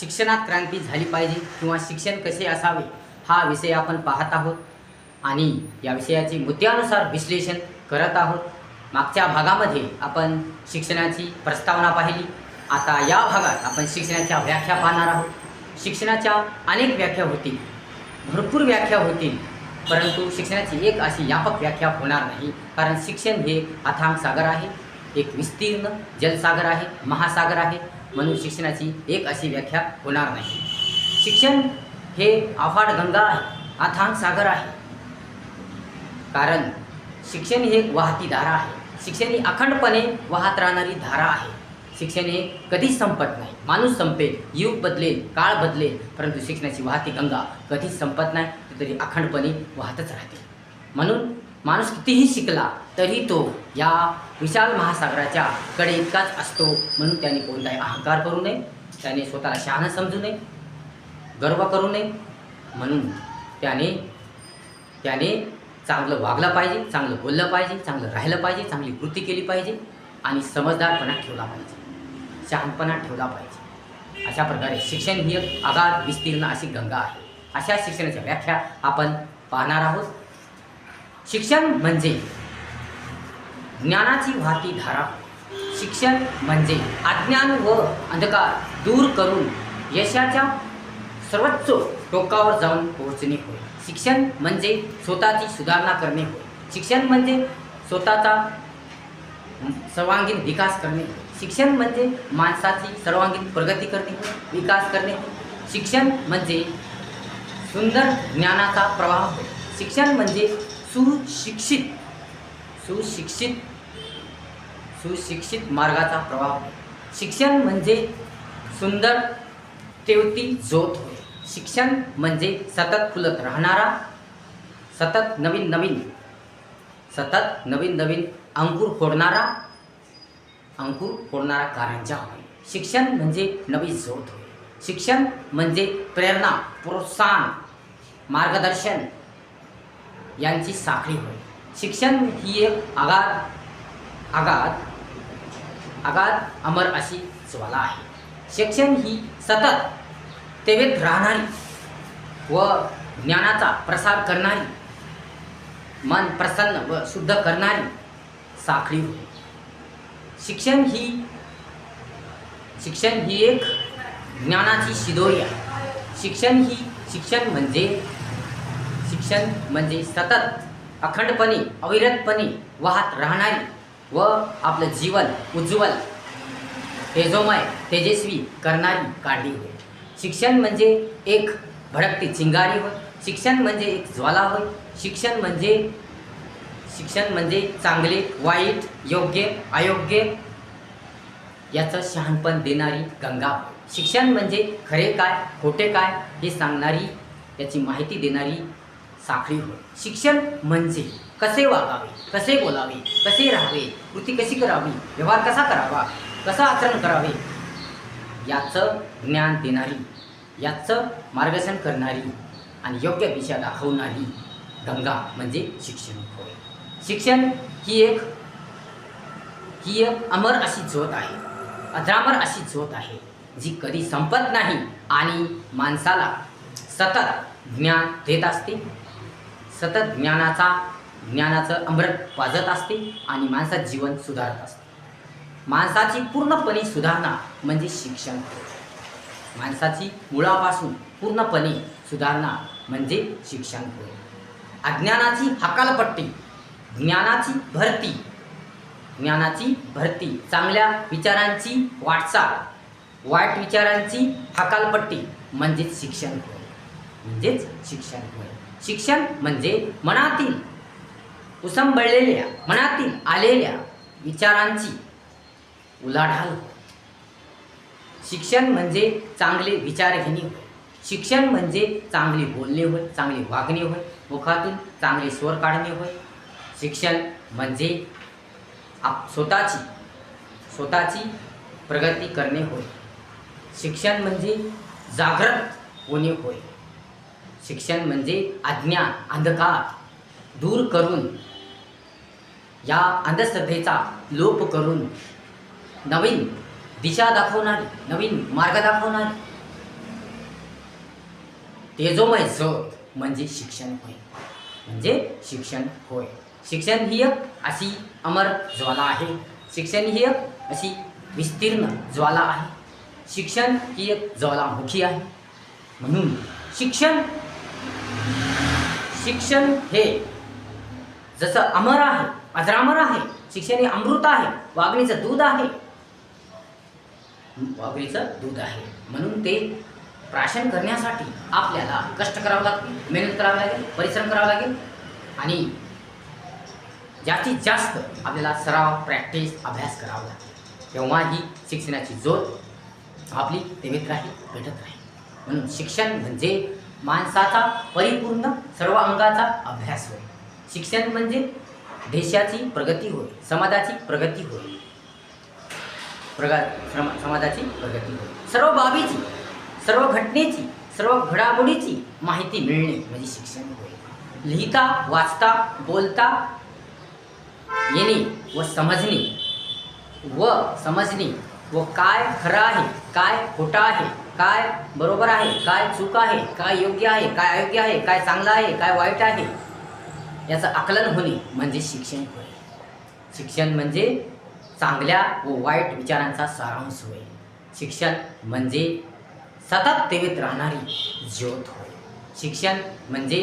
शिक्षणात क्रांती झाली पाहिजे किंवा शिक्षण कसे असावे हा विषय आपण पाहत आहोत. आणि या विषयाचे मुद्द्यानुसार विश्लेषण करत आहोत. मागच्या भागामध्ये आपण शिक्षणाची प्रस्तावना पाहिली. आता या भागात आपण शिक्षणाच्या व्याख्या पाहणार आहोत. शिक्षणाच्या अनेक व्याख्या होतील. भरपूर व्याख्या होतील. परंतु शिक्षणाची एक अशी व्यापक व्याख्या होणार नाही. कारण शिक्षण हे अथांग सागर आहे. एक विस्तीर्ण जलसागर आहे. महासागर आहे. म्हणून शिक्षणाची एक अशी व्याख्या होणार नाही. शिक्षण हे अफाट गंगा आहे अथांग सागर आहे. कारण शिक्षण ही एक वाहती धारा आहे. शिक्षण ही अखंडपणे वाहत राहणारी धारा आहे. शिक्षण हे कधीच संपत नाही. माणूस संपेल युग बदलेल काळ बदलेल परंतु शिक्षणाची वाहती गंगा कधीच संपत नाही तरी अखंडपणे वाहतच राहते. म्हणून माणूस कितीही शिकला तरी तो या विशाल महासागराच्या कडे इतकाच असतो म्हणून त्याने कोणताही अहंकार करू नये. त्याने स्वतःला शहाणं समजू नये. गर्व करू नये. म्हणून त्याने त्याने चांगलं वागलं पाहिजे चांगलं बोललं पाहिजे चांगलं राहिलं पाहिजे चांगली कृती केली पाहिजे आणि समजदारपणा ठेवला पाहिजे. शहाणपणा ठेवला पाहिजे. अशा प्रकारे शिक्षण ही एक अगाध विस्तीर्ण अशी गंगा आहे. अशा शिक्षणाच्या व्याख्या आपण पाहणार आहोत. शिक्षण म्हणजे ज्ञानाची वाहती धारा. शिक्षण म्हणजे अज्ञान व अंधकार दूर करून यशाच्या सर्वोच्च टोकावर जाऊन पोहोचणे होय. शिक्षण म्हणजे स्वतःची सुधारणा करणे होय. शिक्षण म्हणजे स्वतःचा सर्वांगीण विकास करणे शिक्षण म्हणजे माणसाची सर्वांगीण प्रगती करणे विकास करणे शिक्षण म्हणजे सुंदर ज्ञानाचा प्रवाह होय. शिक्षण म्हणजे सुशिक्षित. सुशिक्षित. सुशिक्षित मार्गाचा प्रभाव शिक्षण म्हणजे सुंदर तेवती ज्योत होय. शिक्षण म्हणजे सतत फुलत राहणारा सतत नवीन नवीन सतत नवीन नवीन अंकुर फोडणारा अंकुर फोडणारा कारंजा होय. शिक्षण म्हणजे नवी ज्योत होय. शिक्षण म्हणजे प्रेरणा प्रोत्साहन मार्गदर्शन यांची साखळी होय. शिक्षण ही एक आघात आघात आघात अमर अशी ज्वाला आहे. शिक्षण ही सतत तेवेत राहणारी व ज्ञानाचा प्रसार करणारी मन प्रसन्न व शुद्ध करणारी साखळी होय. शिक्षण ही शिक्षण ही एक ज्ञानाची शिदोरी आहे. शिक्षण ही शिक्षण म्हणजे शिक्षण म्हणजे सतत अखंडपणे अविरतपणे वाहत राहणारी व आपलं जीवन उज्ज्वल तेजोमय तेजस्वी करणारी काढली होय. शिक्षण म्हणजे एक भडकती चिंगारी होय. शिक्षण म्हणजे एक ज्वाला होय. शिक्षण म्हणजे शिक्षण म्हणजे चांगले वाईट योग्य अयोग्य याचं शहाणपण देणारी गंगा शिक्षण म्हणजे खरे काय खोटे काय हे सांगणारी याची माहिती देणारी साखळी होय. शिक्षण म्हणजे कसे वागावे कसे बोलावे कसे राहावे कृती कशी करावी व्यवहार कसा करावा कसं आचरण करावे याचं ज्ञान देणारी याचं मार्गदर्शन करणारी आणि योग्य दिशा दाखवणारी गंगा म्हणजे शिक्षण होय. शिक्षण ही एक ही एक अमर अशी ज्योत आहे अजरामर अशी ज्योत आहे जी कधी संपत नाही आणि माणसाला सतत ज्ञान देत असते. सतत ज्ञानाचा ज्ञानाचं अमृत वाजत असते आणि माणसाचं जीवन सुधारत असते. माणसाची पूर्णपणे सुधारणा म्हणजे शिक्षण. माणसाची मुळापासून पूर्णपणे सुधारणा म्हणजे शिक्षण. होय अज्ञानाची हकालपट्टी ज्ञानाची भरती ज्ञानाची भरती चांगल्या विचारांची वाटचाल वाईट विचारांची हकालपट्टी म्हणजेच शिक्षण. होय म्हणजेच शिक्षण. होय शिक्षण म्हणजे मनातील उसंबळलेल्या मनातील आलेल्या विचारांची उलाढाल. शिक्षण म्हणजे चांगले विचार घेणे होय. शिक्षण म्हणजे चांगले बोलणे होय चांगले वागणे होय. मुखातून चांगले स्वर काढणे होय. शिक्षण म्हणजे आप स्वतःची स्वतःची प्रगती करणे होय. शिक्षण म्हणजे जागृत होणे होय. शिक्षण म्हणजे अज्ञान अंधकार दूर करून या अंधश्रद्धेचा लोप करून नवीन दिशा दाखवणारी नवीन मार्ग दाखवणारी. तेजोमय जोत म्हणजे शिक्षण होय. म्हणजे शिक्षण होय. शिक्षण ही एक अशी अमर ज्वाला आहे. शिक्षण ही एक अशी विस्तीर्ण ज्वाला आहे. शिक्षण ही एक ज्वालामुखी आहे. म्हणून शिक्षण शिक्षण हे जसं अमर आहे अजरामर आहे शिक्षण हे अमृत आहे वाघणीचं दूध आहे. वाघळीचं दूध आहे. म्हणून ते प्राशन करण्यासाठी आपल्याला कष्ट करावं लागतील मेहनत करावं लागेल परिश्रम करावा लागेल आणि जास्तीत जास्त आपल्याला सराव प्रॅक्टिस अभ्यास करावा लागेल. तेव्हा ही शिक्षणाची जोत आपली तेवीत राहील भेटत राहील. म्हणून शिक्षण म्हणजे माणसाचा परिपूर्ण सर्व अंगाचा अभ्यास होय. शिक्षण म्हणजे देशाची प्रगती होय समाजाची प्रगती होय. प्रगा सम समाजाची प्रगती होय. सर्व बाबीची सर्व घटनेची सर्व घडामोडीची माहिती मिळणे म्हणजे शिक्षण होय. लिहिता वाचता बोलता येणे व समजणे व समजणे व काय खरं आहे काय खोटं आहे काय बरोबर आहे काय चूक आहे काय योग्य आहे काय अयोग्य आहे काय चांगलं आहे काय वाईट आहे? याचं आकलन होणे म्हणजे शिक्षण होय. शिक्षण म्हणजे चांगल्या व वाईट विचारांचा सारांश होय. शिक्षण म्हणजे सतत तेवीत राहणारी ज्योत होय. शिक्षण म्हणजे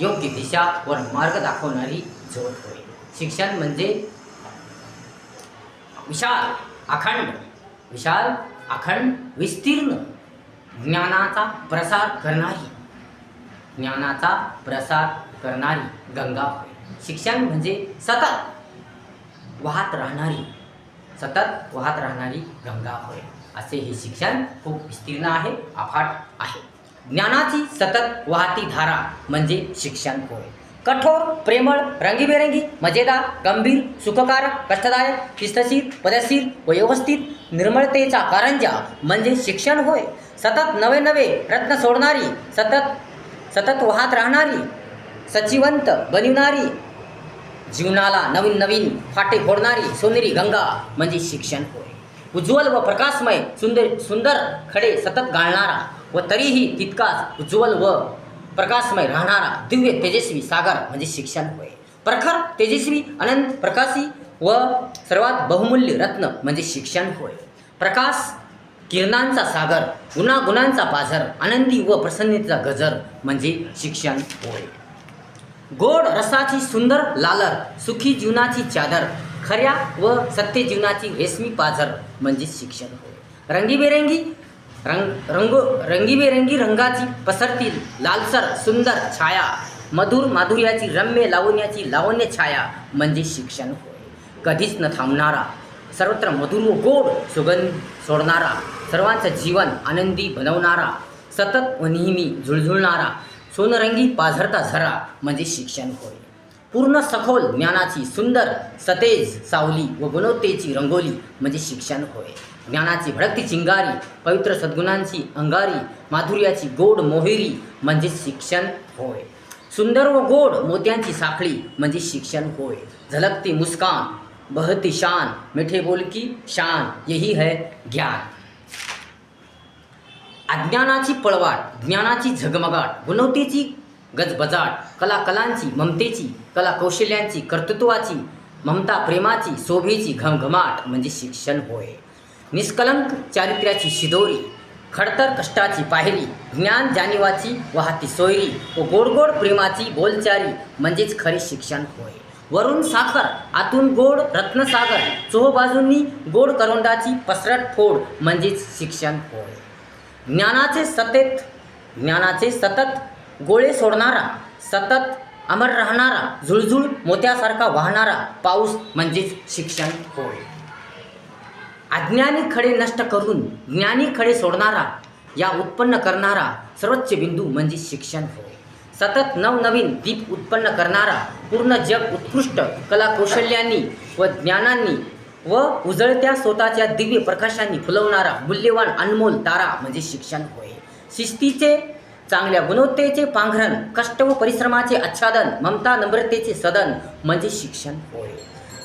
योग्य दिशा व मार्ग दाखवणारी ज्योत होय. शिक्षण म्हणजे विशाल अखंड विशाल अखंड विस्तीर्ण ज्ञानाचा प्रसार करणारी. ज्ञानाचा प्रसार करणारी गंगा होय. शिक्षण म्हणजे सतत वाहत राहणारी सतत वाहत राहणारी गंगा होय. असे हे शिक्षण खूप विस्तीर्ण आहे अफाट आहे. ज्ञानाची सतत वाहती धारा म्हणजे शिक्षण होय. कठोर प्रेमळ रंगीबेरंगी मजेदार गंभीर सुखकारक कष्टदायक शिस्तशीर पदशीर व व्यवस्थित निर्मळतेचा कारंजा म्हणजे शिक्षण होय. सतत नवे नवे रत्न सोडणारी सतत सतत वाहत राहणारी सचिवंत बनविणारी जीवनाला नवीन नवीन फाटे फोडणारी सोनेरी गंगा म्हणजे शिक्षण होय. उज्ज्वल व प्रकाशमय सुंदर सुंदर खडे सतत गाळणारा व तरीही तितकाच उज्ज्वल व प्रकाशमय राहणारा दिव्य तेजस्वी सागर म्हणजे शिक्षण होय. प्रखर तेजस्वी अनंत प्रकाशी व सर्वात बहुमूल्य रत्न म्हणजे शिक्षण होय. प्रकाश किरणांचा सागर गुणागुणांचा पाझर आनंदी व प्रसन्नतेचा गजर म्हणजे शिक्षण होय. गोड रसाची सुंदर लालर सुखी जीवनाची चादर खऱ्या व सत्य जीवनाची रेशमी पाझर म्हणजे शिक्षण होय. रंगीबेरंगी रंग रंगो रंगीबेरंगी रंगाची पसरती लालसर सुंदर छाया. मधुर माधुर्याची रम्य लावण्याची लावण्य छाया म्हणजे शिक्षण होय. कधीच न थांबणारा सर्वत्र मधुर व गोड सुगंध सोडणारा सर्वांचं जीवन आनंदी बनवणारा सतत व नेहमी झुळझुळणारा सोनरंगी पाझरता झरा म्हणजे शिक्षण होय. पूर्ण सखोल ज्ञानाची सुंदर सतेज सावली व गुणवत्तेची रंगोली म्हणजे शिक्षण होय. ज्ञानाची भडकती चिंगारी पवित्र सद्गुणांची अंगारी माधुर्याची गोड मोहिरी म्हणजे शिक्षण होय. सुंदर व गोड मोत्यांची साखळी म्हणजे शिक्षण होय. झलकती मुस्कान बहती शान मिठे बोलकी शान यही है ज्ञान. अज्ञानाची पळवाट ज्ञानाची झगमगाट गुणवतेची गजबजाट कला कलांची ममतेची कला कौशल्यांची कर्तृत्वाची ममता प्रेमाची शोभेची घमघमाट म्हणजे शिक्षण होय. निष्कलंक चारित्र्याची शिदोरी खडतर कष्टाची पायरी ज्ञान जाणीवाची वाहती सोयरी व गोडगोड प्रेमाची बोलचारी म्हणजेच खरे शिक्षण होय. वरून साखर आतून गोड रत्नसागर चोह बाजूंनी गोड करोंडाची पसरट फोड म्हणजेच शिक्षण होय. ज्ञानाचे सतत ज्ञानाचे सतत गोळे सोडणारा सतत अमर राहणारा झुळझुळ मोत्यासारखा वाहणारा पाऊस म्हणजेच शिक्षण होय. अज्ञानी खडे नष्ट करून ज्ञानी खडे सोडणारा या उत्पन्न करणारा सर्वोच्च बिंदू म्हणजे शिक्षण होय. सतत नवनवीन दीप उत्पन्न करणारा पूर्ण जग उत्कृष्ट कलाकौशल्यांनी व ज्ञानांनी व उजळत्या स्वतःच्या दिव्य प्रकाशांनी फुलवणारा मूल्यवान अनमोल तारा म्हणजे शिक्षण होय. शिस्तीचे चांगल्या गुणवत्तेचे पांघरण कष्ट व परिश्रमाचे आच्छादन ममता नम्रतेचे सदन म्हणजे शिक्षण होय.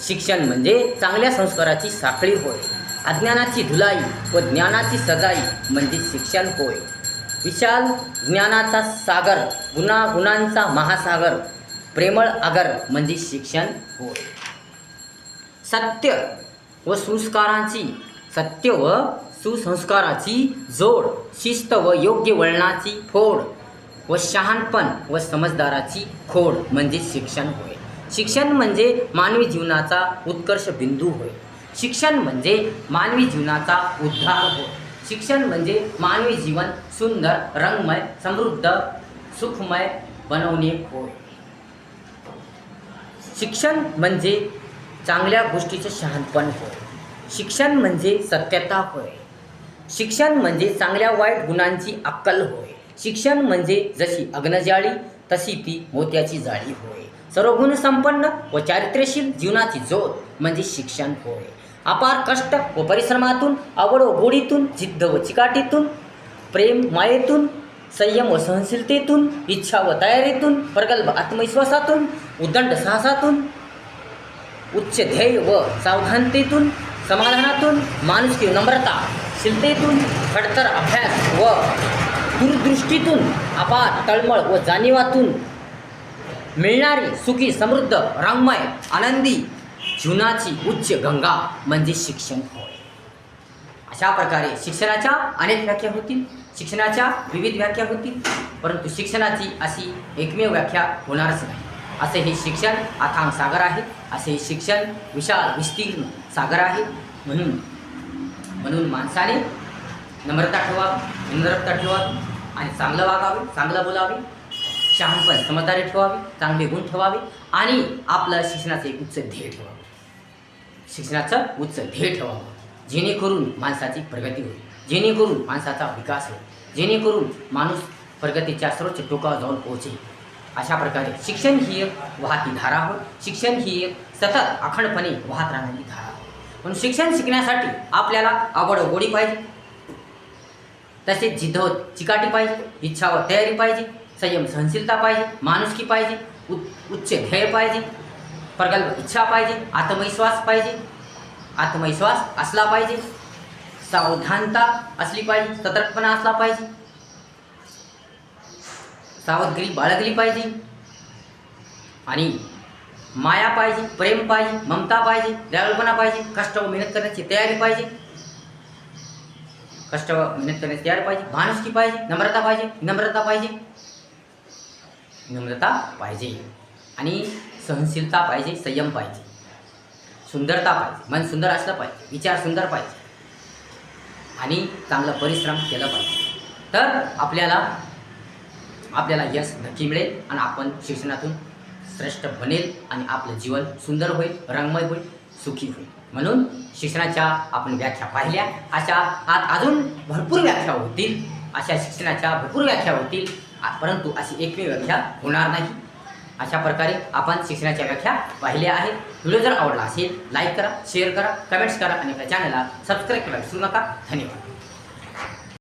शिक्षण म्हणजे चांगल्या संस्काराची साखळी होय. अज्ञानाची धुलाई व ज्ञानाची सजाई म्हणजे शिक्षण होय. विशाल ज्ञानाचा सागर गुणा गुणांचा महासागर प्रेमळ आगर म्हणजे शिक्षण होय. सत्य व संस्कारांची सत्य व सुसंस्काराची जोड शिस्त व योग्य वळणाची फोड व शहाणपण व समजदाराची खोड म्हणजे शिक्षण होय. शिक्षण म्हणजे मानवी जीवनाचा उत्कर्ष बिंदू होय. शिक्षण म्हणजे मानवी जीवनाचा उद्धार होय. शिक्षण म्हणजे मानवी जीवन सुंदर रंगमय समृद्ध सुखमय बनवणे होय. शिक्षण म्हणजे चांगल्या गोष्टीचे शहाणपण होय. शिक्षण म्हणजे सत्यता होय. शिक्षण म्हणजे चांगल्या वाईट गुणांची अक्कल होय. शिक्षण म्हणजे जशी अग्नजाळी तशी ती मोत्याची जाळी होय. सर्व गुण संपन्न व चारित्र्यशील जीवनाची जोत म्हणजे शिक्षण होय. अपार कष्ट व परिश्रमातून आवड व गोडीतून जिद्द व चिकाटीतून प्रेम मायेतून संयम व सहनशीलतेतून इच्छा व तयारीतून प्रगल्भ आत्मविश्वासातून उद्दंड साहसातून उच्च ध्येय व सावधानतेतून समाधानातून माणुसकी नम्रता शिलतेतून खडतर अभ्यास व दूरदृष्टीतून अपार तळमळ व जाणीवातून मिळणारी सुखी समृद्ध रंगमय आनंदी जीवनाची उच्च गंगा म्हणजे शिक्षण होय. अशा प्रकारे शिक्षणाच्या अनेक व्याख्या होतील शिक्षणाच्या विविध व्याख्या होतील परंतु शिक्षणाची अशी एकमेव व्याख्या होणारच नाही. असे हे शिक्षण अथांग सागर आहे. असे हे शिक्षण विशाल विस्तीर्ण सागर आहे. म्हणून म्हणून माणसाने नम्रता ठेवावी नम्रता ठेवावी आणि चांगलं वागावे चांगलं बोलावे शहाणपण समजदारी ठेवावी चांगले गुण ठेवावे आणि आपलं शिक्षणाचं एक उच्च ध्येय ठेवावं. शिक्षणाचं उच्च ध्येय ठेवावं. जेणेकरून माणसाची प्रगती होईल. जेणेकरून माणसाचा विकास होईल. जेणेकरून माणूस प्रगतीच्या सर्वोच्च टोकावर जाऊन पोहोचेल. अशा प्रकारे शिक्षण ही एक वाहती धारा हो शिक्षण ही एक सतत अखंडपणे वाहत राहणारी धारा पण शिक्षण शिकण्यासाठी आपल्याला आवड गोडी पाहिजे. तसेच जिद्द चिकाटी पाहिजे इच्छा व तयारी पाहिजे संयम सहनशीलता पाहिजे माणुसकी पाहिजे उ उच्च ध्येय पाहिजे प्रगल्भ इच्छा पाहिजे आत्मविश्वास पाहिजे आत्मविश्वास असला पाहिजे सावधानता असली पाहिजे सतर्कपणा असला पाहिजे सावधगिरी बाळगली पाहिजे आणि माया पाहिजे प्रेम पाहिजे ममता पाहिजे दयाळपणा पाहिजे कष्ट व मेहनत करण्याची तयारी पाहिजे. कष्ट व मेहनत करण्याची तयारी पाहिजे भानुसकी पाहिजे नम्रता पाहिजे नम्रता पाहिजे. नम्रता पाहिजे. आणि सहनशीलता पाहिजे संयम पाहिजे. सुंदरता पाहिजे मन सुंदर असलं पाहिजे विचार सुंदर पाहिजे. आणि चांगलं परिश्रम केलं पाहिजे. तर आपल्याला आपल्याला यश नक्की मिळेल आणि आपण शिक्षणातून श्रेष्ठ बनेल आणि आपलं जीवन सुंदर होईल रंगमय होईल सुखी होईल. म्हणून शिक्षणाच्या आपण व्याख्या पाहिल्या. अशा आत अजून भरपूर व्याख्या होतील. अशा शिक्षणाच्या भरपूर व्याख्या होतील. परंतु अशी एकमेव व्याख्या होणार नाही. अशा प्रकारे आपण शिक्षणाच्या व्याख्या पाहिल्या आहेत. व्हिडिओ जर आवडला असेल लाईक करा शेअर करा कमेंट्स करा आणि आपल्या चॅनलला सबस्क्राईब करायला विसरू नका. धन्यवाद.